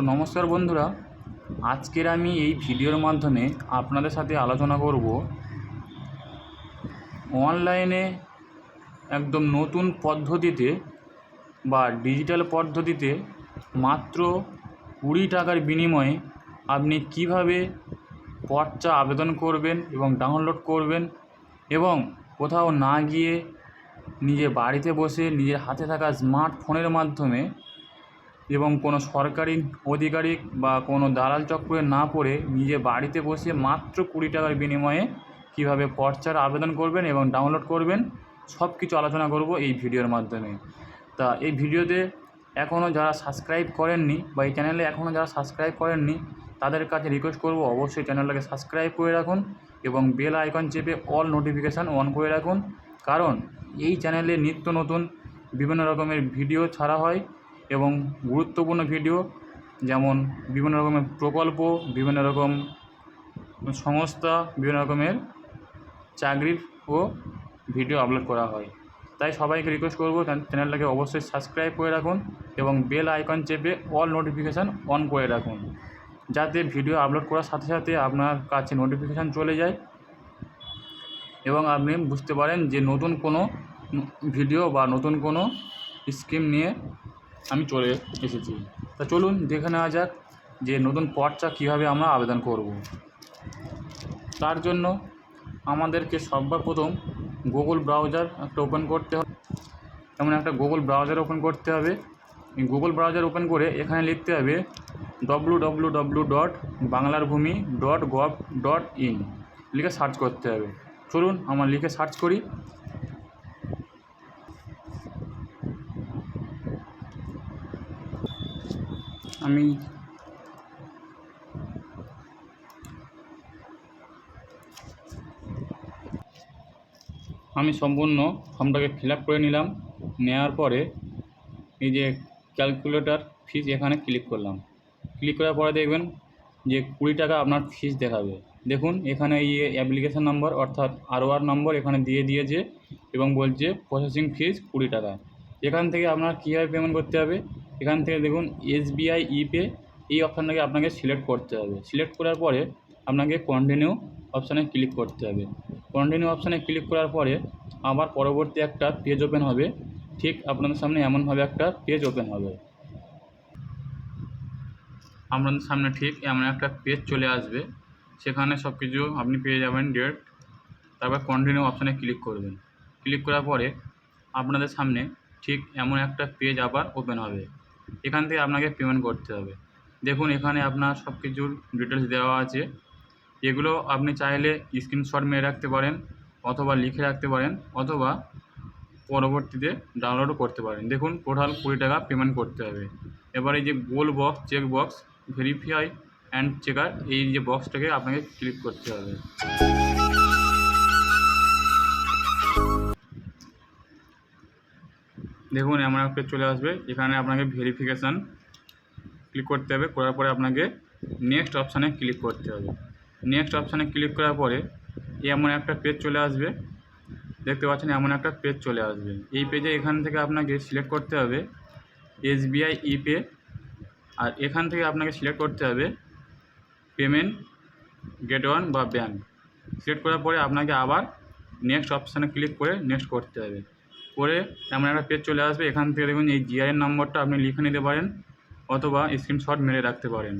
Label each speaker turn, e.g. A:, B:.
A: তো নমস্কার বন্ধুরা, আজকের আমি এই ভিডিওর মাধ্যমে আপনাদের সাথে আলোচনা করব অনলাইনে একদম নতুন পদ্ধতিতে বা ডিজিটাল পদ্ধতিতে মাত্র কুড়ি টাকার বিনিময়ে আপনি কীভাবে পর্চা আবেদন করবেন এবং ডাউনলোড করবেন এবং কোথাও না গিয়ে নিজে বাড়িতে বসে নিজের হাতে থাকা স্মার্টফোনের মাধ্যমে এবং কোনো সরকারি আধিকারিক বা কোনো দালাল চক্করে না পড়ে নিজে বাড়িতে বসে মাত্র কুড়ি টাকার বিনিময়ে কীভাবে পর্চার আবেদন করবেন এবং ডাউনলোড করবেন সব কিছু আলোচনা করব এই ভিডিওর মাধ্যমে। তা এই ভিডিওতে এখনও যারা সাবস্ক্রাইব করেননি বা এই চ্যানেলে এখনও যারা সাবস্ক্রাইব করেননি, তাদের কাছে রিকোয়েস্ট করব অবশ্যই চ্যানেলটাকে সাবস্ক্রাইব করে রাখুন এবং বেল আইকন চেপে অল নোটিফিকেশান অন করে রাখুন। কারণ এই চ্যানেলে নিত্য নতুন বিভিন্ন রকমের ভিডিও ছাড়া হয়। এবং গুরুত্বপূর্ণ ভিডিও, যেমন বিভিন্ন রকমের প্রকল্প, বিভিন্ন রকম সংস্থা, বিভিন্ন রকমের চাকরির ও ভিডিও আপলোড করা হয়। তাই সবাইকে রিকোয়েস্ট করব চ্যানেলটাকে অবশ্যই সাবস্ক্রাইব করে রাখুন এবং বেল আইকন চেপে অল নোটিফিকেশান অন করে রাখুন, যাতে ভিডিও আপলোড করার সাথে সাথে আপনার কাছে নোটিফিকেশান চলে যায় এবং আপনি বুঝতে পারেন যে নতুন কোনো ভিডিও বা নতুন কোনো স্কিম নিয়ে আমি চলে এসেছি। তা চলুন দেখে নেওয়া যাক যে নতুন পর্চা কীভাবে আমরা আবেদন করব। তার জন্য আমাদেরকে সবার প্রথম গুগল ব্রাউজার একটা ওপেন করতে হবে। যেমন একটা গুগল ব্রাউজার ওপেন করতে হবে। গুগল ব্রাউজার ওপেন করে এখানে লিখতে হবে W W W dot Banglar Bhumi dot gov dot in লিখে সার্চ করতে হবে। চলুন আমার লিখে সার্চ করি। আমি আমি সম্পূর্ণ ফর্মটাকে ফিল করে নিলাম। নেওয়ার পরে এই যে ক্যালকুলেটর ফিস এখানে ক্লিক করলাম। ক্লিক করার পরে দেখবেন যে কুড়ি টাকা আপনার ফিস দেখাবে। দেখুন, এখানে এই অ্যাপ্লিকেশান নাম্বার অর্থাৎ আরওআর নম্বর এখানে দিয়ে দিয়েছে এবং বলছে প্রসেসিং ফিস কুড়ি টাকা। এখান থেকে আপনার কীভাবে পেমেন্ট করতে হবে? এখান থেকে দেখুন এসবিআই, ইপে এই অপশানটাকে আপনাকে সিলেক্ট করতে হবে। সিলেক্ট করার পরে আপনাকে কন্টিনিউ অপশানে ক্লিক করতে হবে। কন্টিনিউ অপশানে ক্লিক করার পরে আবার পরবর্তী একটা পেজ ওপেন হবে। ঠিক আপনাদের সামনে এমনভাবে একটা পেজ ওপেন হবে। আপনাদের সামনে ঠিক এমন একটা পেজ চলে আসবে। সেখানে সব কিছু আপনি পেয়ে যাবেন ডেট তারপর কন্টিনিউ অপশানে ক্লিক করবেন। ক্লিক করার পরে আপনাদের সামনে ঠিক এমন একটা পেজ আবার ওপেন হবে। এখান থেকে আপনাকে পেমেন্ট করতে হবে। দেখুন, এখানে আপনার সব কিছুর ডিটেলস দেওয়া আছে। এগুলো আপনি চাইলে স্ক্রিনশট মেরে রাখতে পারেন, অথবা লিখে রাখতে পারেন, অথবা পরবর্তীতে ডাউনলোডও করতে পারেন। দেখুন টোটাল কুড়ি টাকা পেমেন্ট করতে হবে। এবার এই যে গোল box check box verify and checker এই যে বক্সটাকে আপনাকে ক্লিক করতে হবে। দেখুন, এমন একটা চলে আসবে। এখানে আপনাকে ভেরিফিকেশান ক্লিক করতে হবে। করার পরে আপনাকে নেক্সট অপশানে ক্লিক করতে হবে। নেক্সট অপশানে ক্লিক করার পরে এমন একটা পেজ চলে আসবে। দেখতে পাচ্ছেন, এমন একটা পেজ চলে আসবে। এই পেজে এখান থেকে আপনাকে সিলেক্ট করতে হবে এসবিআই ইপে আর এখান থেকে আপনাকে সিলেক্ট করতে হবে payment gateway one bank select করার পরে আপনাকে আবার নেক্সট অপশানে ক্লিক করে নেক্সট করতে হবে। করে এমন একটা পেজ চলে আসবে। এখান থেকে দেখুন এই জিআইএন নম্বরটা আপনি লিখে নিতে পারেন অথবা স্ক্রিনশট মেরে রাখতে পারেন।